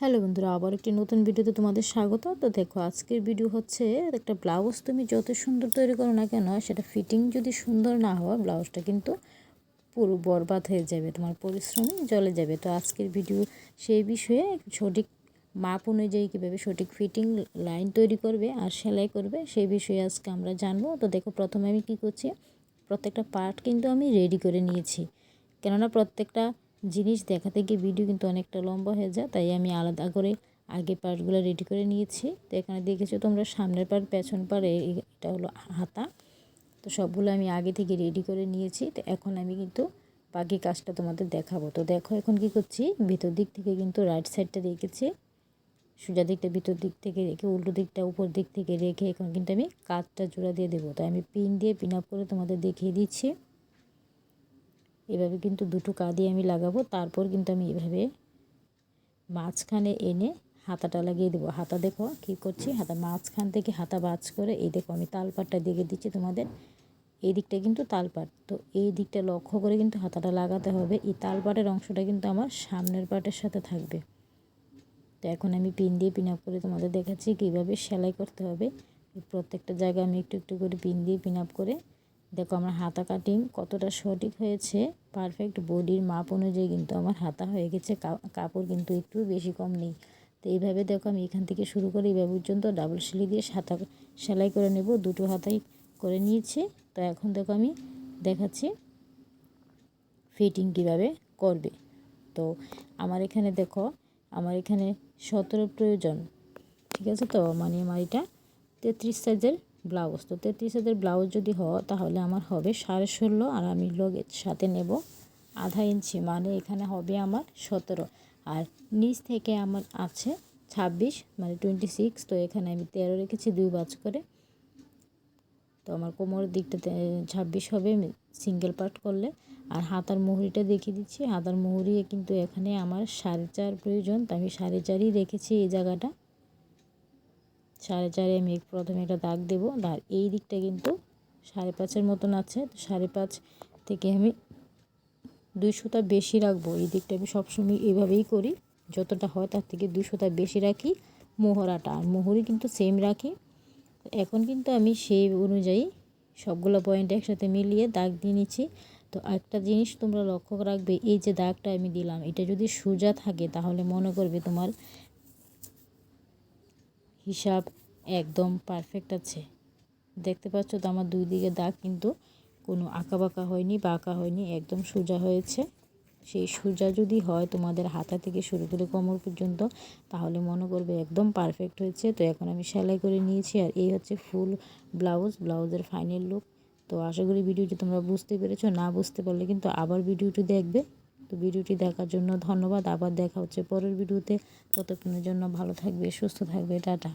Hello বন্ধুরা, আবার একটি নতুন ভিডিওতে তোমাদের স্বাগত। তো দেখো, আজকের ভিডিও হচ্ছে একটা ব্লাউজ তুমি যত সুন্দর তৈরি করো না কেন, সেটা ফিটিং যদি সুন্দর না হয়, ব্লাউজটা কিন্তু পুরো বরবাদ হয়ে যাবে, তোমার পরিশ্রমই জলে যাবে। তো আজকের ভিডিও সেই বিষয়ে সঠিক মাপ অনুযায়ী কীভাবে সঠিক ফিটিং লাইন তৈরি করবে আর সেলাই করবে, সেই বিষয়ে আজকে আমরা জানব। তো দেখো, প্রথমে আমি কি করছি, প্রত্যেকটা পার্ট কিন্তু আমি রেডি করে নিয়েছি। কেননা প্রত্যেকটা জিনিস দেখাতে গিয়ে ভিডিও কিন্তু অনেকটা লম্বা হয়ে যায়, তাই আমি আলাদা করে আগে পার্টগুলো রেডি করে নিয়েছি। তো এখানে দেখেছ তোমরা সামনের পার্ট, পেছন পার্ট এটা হলো হাতা। তো সবগুলো আমি আগে থেকে রেডি করে নিয়েছি। তো এখন আমি কিন্তু বাকি কাজটা তোমাদের দেখাবো। তো দেখো এখন কি করছি, ভিতর দিক থেকে কিন্তু রাইট সাইডটা রেখেছি। সোজা দিকটা ভিতর দিক থেকে রেখে উল্টো দিকটা উপর দিক থেকে রেখে এখন কিন্তু আমি কাজটা জোড়া দিয়ে দেবো। তাই আমি পিন দিয়ে পিন আপ করে তোমাদের দেখিয়ে দিচ্ছি। এভাবে কিন্তু দুটো কাঁদি আমি লাগাবো। তারপর কিন্তু আমি এভাবে মাঝখানে এনে হাতাটা লাগিয়ে দেবো। হাতা দেখো কী করছি? হাতা মাঝখান থেকে হাতা বাজ করে এই দেখো আমি তালপাটটা দেখে দিচ্ছি তোমাদের। এই দিকটা কিন্তু তালপাট। তো এই দিকটা লক্ষ্য করে কিন্তু হাতাটা লাগাতে হবে। এই তালপাটের অংশটা কিন্তু আমার সামনের পাটের সাথে থাকবে। তো এখন আমি পিন দিয়ে পিন আপ করে তোমাদের দেখাচ্ছি কীভাবে সেলাই করতে হবে। প্রত্যেকটা জায়গায় আমি একটু একটু করে পিন দিয়ে পিন আপ করে দেখো আমার হাতা কাটিং কতটা সঠিক হয়েছে পারফেক্ট বডির মাপ অনুযায়ী কিন্তু আমার হাতা হয়ে গেছে কাপড় কিন্তু একটু বেশি কম নেই। তো এইভাবে দেখো আমি এখান থেকে শুরু করে এইভাবে পর্যন্ত ডাবল সেলাই দিয়ে হাতা সেলাই করে নেব, দুটো হাতাই করে নিয়েছি। তো এখন দেখো আমি দেখাচ্ছি ফিটিং কীভাবে করবে। তো আমার এখানে দেখো, আমার এখানে সতেরো প্রয়োজন, ঠিক আছে তো? মানে আমার এটা তেত্রিশ সাইজের ব্লাউজ। তো তেত্রিশ হাজার ব্লাউজ যদি হয়, তাহলে আমার হবে সাড়ে ষোলো আর আমি লগের সাথে নেব আধা ইঞ্চি মানে এখানে হবে আমার সতেরো। আর নিচ থেকে আমার আছে ছাব্বিশ মানে টোয়েন্টি সিক্স তো এখানে আমি তেরো রেখেছি দুই বাজ করে। তো আমার কোমরের দিকটা ছাব্বিশ হবে সিঙ্গেল পার্ট করলে। আর হাতার মুহুরিটা দেখিয়ে দিচ্ছি, হাতার মুহুরি কিন্তু এখানে আমার সাড়ে চার প্রয়োজন, তো আমি সাড়ে চারই রেখেছি এই জায়গাটা। সাড়ে চারে আমি প্রথমে একটা দাগ দেবো। আর এই দিকটা কিন্তু সাড়ে পাঁচের মতন আছে। তো সাড়ে পাঁচ থেকে আমি দুই বেশি রাখব। এই দিকটা আমি সবসময় এইভাবেই করি। যতটা হয় তার থেকে দুই বেশি রাখি মোহরাটা। আর মোহরি কিন্তু সেম রাখি। এখন কিন্তু আমি সেই অনুযায়ী সবগুলো পয়েন্ট একসাথে মিলিয়ে দাগ দিয়ে নিচ্ছি। তো একটা জিনিস তোমরা লক্ষ্য রাখবে, এই যে দাগটা আমি দিলাম, এটা যদি সোজা থাকে তাহলে মনে করবে তোমার হিসাব একদম পারফেক্ট আছে। দেখতে পাচ্ছ তো আমার দুই দিকে দাগ কিন্তু কোনো আঁকা বাঁকা হয়নি বাঁকা হয়নি, একদম সোজা হয়েছে। সেই সোজা যদি হয় তোমাদের হাতা থেকে শুরু করে কোমর পর্যন্ত, তাহলে মনে করবে একদম পারফেক্ট হয়েছে। তো এখন আমি সেলাই করে নিয়েছি আর এই হচ্ছে ফুল ব্লাউজ, ব্লাউজের ফাইনাল লুক তো আশা করি ভিডিওটি তোমরা বুঝতে পেরেছ, না বুঝতে পারলে কিন্তু আবার ভিডিওটি দেখবে। ভিডিওটি দেখার জন্য ধন্যবাদ। আবার দেখা হচ্ছে পরের ভিডিওতে। ততক্ষণের জন্য ভালো থাকবে, সুস্থ থাকবে। টাটা।